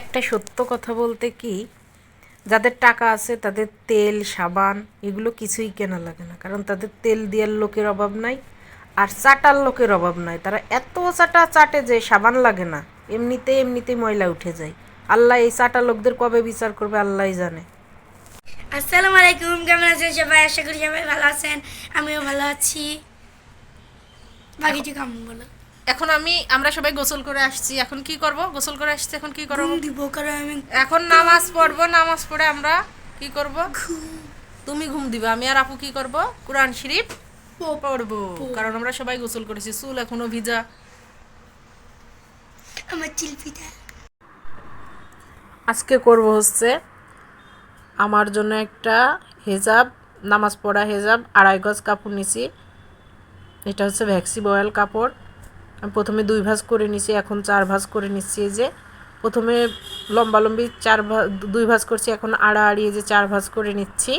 একটা সত্য কথা বলতে কি, যাদের টাকা আছে তাদের তেল, সাবান এগুলো কিছুই কেনা লাগে না। কারণ তাদের তেল দেওয়ার লোকের অভাব নাই আর চাটার লোকের অভাব নাই। তারা এত চাটা চাটে যে সাবান লাগে না, এমনিতে এমনিতেই ময়লা উঠে যায়। আল্লাহ এই চাটা লোকদের কবে বিচার করবে আল্লাহই জানে। আসসালামু আলাইকুম, কেমন আছেন সবাই? আশা করি সবাই ভালো আছেন। আমিও ভালো আছি। বাকিটু কেমন বলো। এখন আমি আমরা সবাই গোসল করে আসছি। এখন কি করব? গোসল করে আসছি এখন কি করব? দিব কারণ আমি এখন নামাজ পড়ব নামাজ পড়ে আমরা কি করব? তুমি ঘুম দিবে আমি আর আপু কি করব? কোরআন শরীফ পড়ব। কারণ আমরা সবাই গোসল করেছি চুল এখনও ভিজা। আমার চিলপিটা আজকে করব হচ্ছে আমার জন্য একটা হেজাব নামাজ পড়া হেজাব আড়াই গজ কাপড় নিছি। এটা হচ্ছে ভ্যাক্সি বয়েল কাপড়। প্রথমে দুই ভাঁজ করে নিছি, এখন চার ভাঁজ করে নিচ্ছি যে। প্রথমে লম্বা লম্বি চার ভা, দুই ভাঁজ করছি, এখন আড়াআড়ি যে চার ভাঁজ করে নিচ্ছি।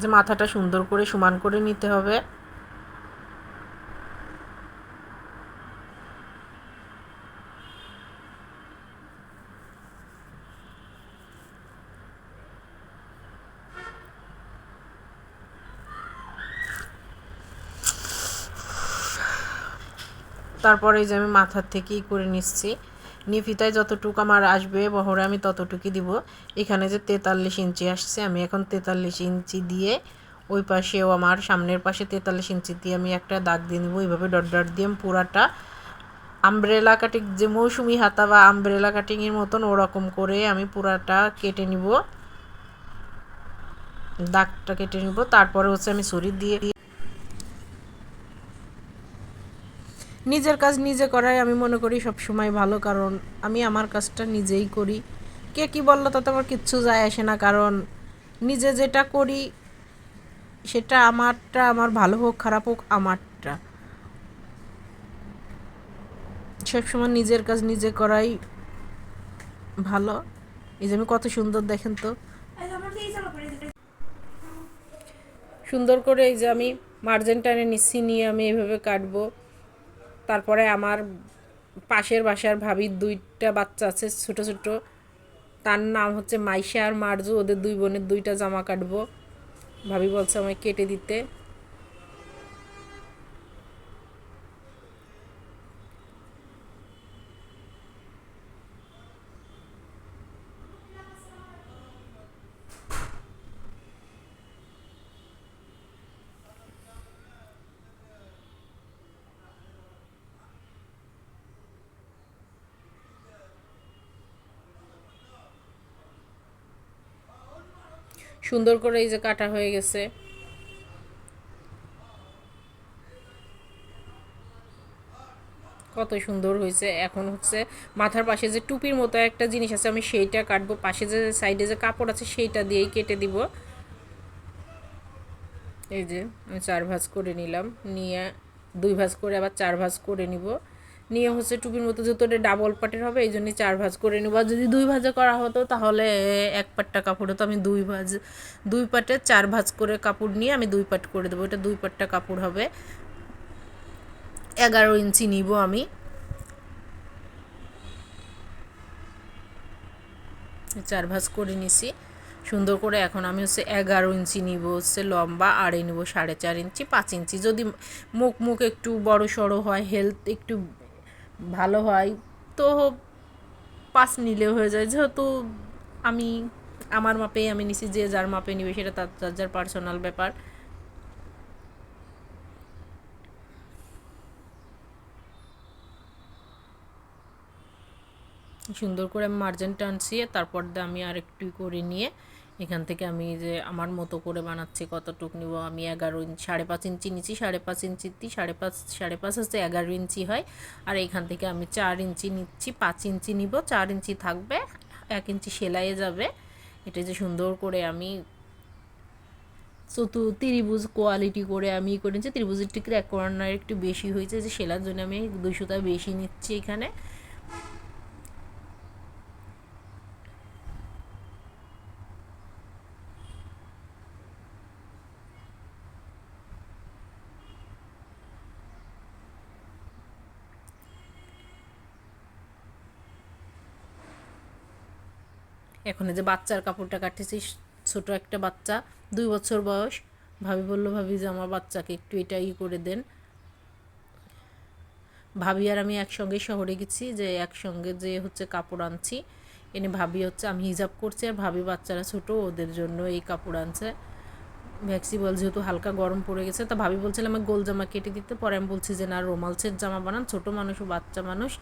যে মাথাটা সুন্দর করে সমান করে নিতে হবে। তারপরে যে আমি মাথার থেকেই করে নিচ্ছি। নিফিতায় যতটুকু আমার আসবে, বহরে আমি ততটুকুই দিব। এখানে যে তেতাল্লিশ ইঞ্চি আসছে, আমি এখন তেতাল্লিশ ইঞ্চি দিয়ে ওই পাশেও আমার সামনের পাশে তেতাল্লিশ ইঞ্চি দিয়ে আমি একটা দাগ দিয়ে নিব। ওইভাবে ডট ডট দিয়ে আমি পুরাটা আমব্রেলা কাটিং যে মৌসুমি হাতা বা আমব্রেলা কাটিংয়ের মতন ওরকম করে আমি পুরাটা কেটে নিব। দাগটা কেটে নিব। তারপরে হচ্ছে আমি ছুরি দিয়ে নিজের কাজ নিজে করাই আমি মনে করি সব সময় ভালো, কারণ আমি আমার কাজটা নিজেই করি। কে কি বলল তাতে আমার কিচ্ছু যায় আসে না, কারণ নিজে যেটা করি সেটা আমারটা, আমার ভালো হোক, খারাপ হোক, আমারটা। সবসময় নিজের কাজ নিজে করাই ভালো। এই যে আমি কত সুন্দর, দেখেন তো। সুন্দর করে এই যে আমি মার্জেন টানে নিচ্ছি, নিয়ে আমি এইভাবে কাটবো। তারপরে আমার পাশের বাসার ভাবির দুইটা বাচ্চা আছে, ছোটো ছোটো। তার নাম হচ্ছে মাইশা আর মার্জু, ওদের দুই বোনের দুইটা জামা কাটবো। ভাবি বলছে আমায় কেটে দিতে। সুন্দর করে এই যে কাটা হয়ে গেছে। কত সুন্দর হয়েছে। এখন হচ্ছে মাথার পাশে যে টুপির মতো একটা জিনিস আছে, আমি সেইটা কাটবো। পাশে যে সাইডে যে কাপড় আছে, সেইটা দিয়েই কেটে দিব। এই যে আমি চার ভাঁজ করে নিলাম। নিয়ে দুই ভাঁজ করে, আবার চার ভাঁজ করে নিব। নিয়ে হচ্ছে টুপির মতো এটা ডাবল পাটের হবে, এই জন্যই চার ভাজ করে নিব। যদি দুই ভাঁজে করা হতো, তাহলে এক পাটটা কাপড় হতো আমি দুই ভাজ, দুই পাটে চার ভাজ করে কাপড় নিয়ে আমি দুই পাট করে দেবো। এটা দুই পাটটা কাপড় হবে। এগারো ইঞ্চি নিব আমি। চার ভাজ করে নিছি। সুন্দর করে এখন আমি হচ্ছে এগারো ইঞ্চি নিব, হচ্ছে লম্বা, আড়াই নিব সাড়ে চার ইঞ্চি, পাঁচ ইঞ্চি। যদি মুখ মুখ একটু বড় সড়ো হয় হেলথ একটু ভালো হয়, তো পাঁচ নিলেও হয়ে যায়। যেহেতু আমি আমার মাপেই আমি নিছি, যে যার মাপে নিবে সেটা তার যার যার পার্সোনাল ব্যাপার। সুন্দর করে মার্জিন টানছি, তারপর দিয়ে আমি আর একটু করে নিয়ে এখান থেকে আমি যে আমার মতো করে বানাচ্ছি কতটুক নিব, আমি এগারো ইঞ্চি সাড়ে পাঁচ ইঞ্চি নিচ্ছি সাড়ে পাঁচ ইঞ্চি ইঞ্চিতে সাড়ে পাঁচ সাড়ে পাঁচ হচ্ছে এগারো ইঞ্চি হয়। আর এখান থেকে আমি চার ইঞ্চি নিচ্ছি, পাঁচ ইঞ্চি নিব, চার ইঞ্চি থাকবে, এক ইঞ্চি সেলাইয়ে যাবে। এটা যে সুন্দর করে আমি চতু, ত্রিভুজ কোয়ালিটি করে আমি করেছি, ত্রিভুজের টিকের এক কর্নার একটু বেশি হয়েছে, যে সেলার জন্য আমি দুইশোটা বেশি নিচ্ছি এখানে। এখন যে বাচ্চার কাপড়টা কাটতেছি ছোট একটা বাচ্চা, দুই বছর বয়স। ভাবি বলল, ভাবি, যে আমার বাচ্চাকে একটু এটা ই করে দেন। ভাবি আর আমি একসঙ্গে শহরে গেছি, যে একসঙ্গে যে হচ্ছে কাপড় আনছি। এনে ভাবি হচ্ছে, আমি হিজাব করছি আর ভাবি বাচ্চারা ছোট, ওদের জন্য এই কাপড় আনছে। ভ্যাক্সিবল যেহেতু হালকা গরম পড়ে গেছে। তা ভাবি বলছিলাম আমার গোল জামা কেটে দিতে। পরে আমি বলছি, যে না রোমালসের জামা বানান, ছোট মানুষ ও বাচ্চা মানুষ।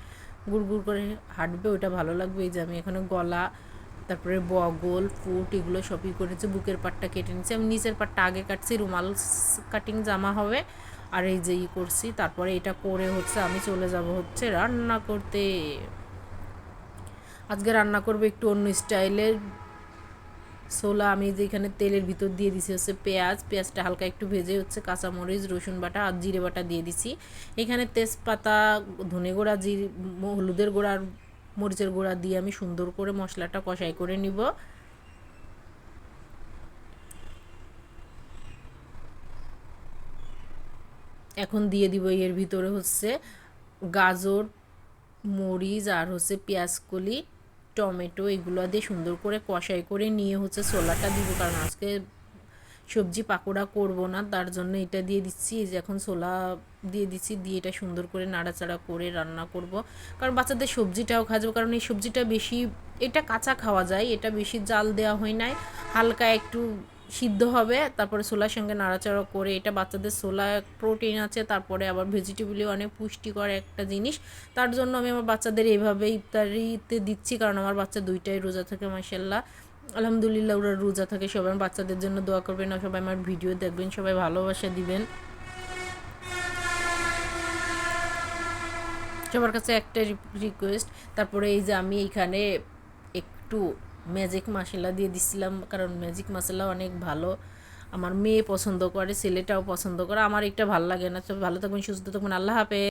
গুড় গুড় করে হাঁটবে, ওইটা ভালো লাগবে। এই যে আমি এখানে গলা তারপরে বগল ফুট এগুলো সবই করেছে, বুকের পাটটা কেটে নিচ্ছি আমি নিচের পাটটা আগে কাটছি, রুমাল কাটিং জামা হবে, আর এই যে করছি। তারপরে এটা করে হচ্ছে আমি চলে যাব হচ্ছে রান্না করতে। আজকে রান্না করব একটু অন্য স্টাইলের ছোলা আমি যেখানে তেলের ভিতর দিয়ে দিছি হচ্ছে পেঁয়াজ। পেঁয়াজটা হালকা একটু ভেজে হচ্ছে কাঁচামরিচ, রসুন বাটা আর জিরে বাটা দিয়ে দিছি। এখানে তেজপাতা, ধনে গুঁড়া, জিরে হলুদের গুঁড়া আর মরিচের গুঁড়া দিয়ে আমি সুন্দর করে মশলাটা কষাই করে নিব। এখন দিয়ে দিব এর ভিতরে হচ্ছে গাজর, মরিচ আর হচ্ছে পেঁয়াজ কলি টমেটো এগুলো দিয়ে সুন্দর করে কষাই করে নিয়ে হচ্ছে ছোলাটা দিব, কারণ আজকে সবজি পাকোড়া করব না, তার জন্য এটা দিয়ে দিচ্ছি। এই যে এখন ছোলা দিয়ে দিচ্ছি, দিয়ে এটা সুন্দর করে নাড়াচাড়া করে রান্না করব। কারণ বাচ্চাদের সবজিটাও খাওয়া কারণ এই সবজিটা বেশি, এটা কাঁচা খাওয়া যায়, এটা বেশি জাল দেওয়া হয় নাই। হালকা একটু সিদ্ধ হবে, তারপরে ছোলার সঙ্গে নাড়াচাড়া করে, এটা বাচ্চাদের ছোলা প্রোটিন আছে, তারপরে আবার ভেজিটেবলি অনেক পুষ্টিকর একটা জিনিস। তার জন্য আমি আমার বাচ্চাদের এইভাবে ইফতারিতে দিচ্ছি, কারণ আমার বাচ্চা দুইটাই রোজা থাকে মাসাল্লাহ আলহামদুলিল্লাহ ওরা রোজা থাকে, সবাই বাচ্চাদের জন্য দোয়া করবেন আর সবাই আমার ভিডিও দেখবেন, সবাই ভালোবাসা দিবেন। সবার কাছে একটা রিকোয়েস্ট তারপরে এই যে আমি এইখানে একটু ম্যাজিক মশলা দিয়ে দিছিলাম, কারণ ম্যাজিক মশলা অনেক ভালো। আমার মেয়ে পছন্দ করে, ছেলেটাও পছন্দ করে, আমার একটা ভালো লাগে না। তো ভালো থাকবেন, সুস্থ থাকবেন, আল্লাহ হাফেজ।